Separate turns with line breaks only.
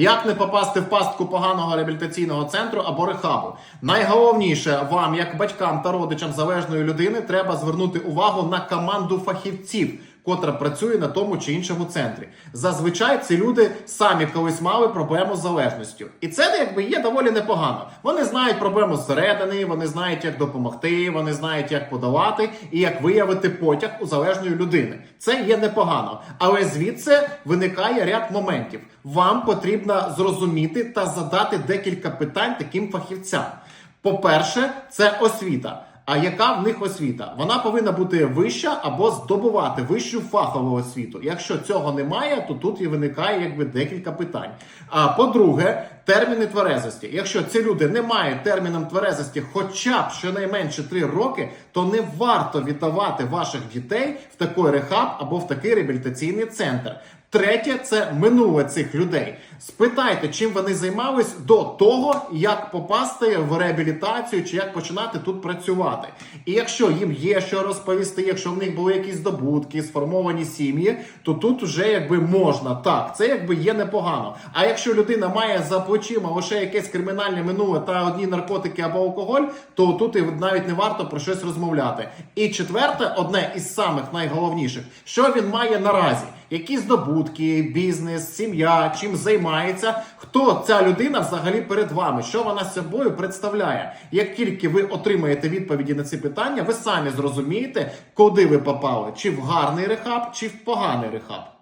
Як не попасти в пастку поганого реабілітаційного центру або рехабу? Найголовніше вам, як батькам та родичам залежної людини, треба звернути увагу на команду фахівців, котра працює на тому чи іншому центрі. Зазвичай ці люди самі колись мали проблему з залежністю, і це якби є доволі непогано. Вони знають проблему зсередини, вони знають, як допомогти, вони знають, як подолати і як виявити потяг у залежної людини. Це є непогано, але звідси виникає ряд моментів. Вам потрібно зрозуміти та задати декілька питань таким фахівцям. По-перше, це освіта. А яка в них освіта? Вона повинна бути вища або здобувати вищу фахову освіту. Якщо цього немає, то тут і виникає якби декілька питань. А по-друге, терміни тверезості. Якщо ці люди не мають терміном тверезості хоча б щонайменше 3 роки, то не варто віддавати ваших дітей в такий рехаб або в такий реабілітаційний центр. Третє це минуле цих людей. Спитайте, чим вони займались до того, як попасти в реабілітацію чи як починати тут працювати. І якщо їм є що розповісти, якщо в них були якісь здобутки, сформовані сім'ї, то тут вже якби можна так, це якби є непогано. А якщо людина має за плечима лише якесь кримінальне минуле та одні наркотики або алкоголь, то тут і навіть не варто про щось розмовляти. І четверте, одне із самих найголовніших, що він має наразі які здобутки, бізнес, сім'я, чим займається, хто ця людина взагалі перед вами, що вона собою представляє. Як тільки ви отримаєте відповіді на ці питання, ви самі зрозумієте, куди ви попали, чи в гарний рехаб, чи в поганий рехаб.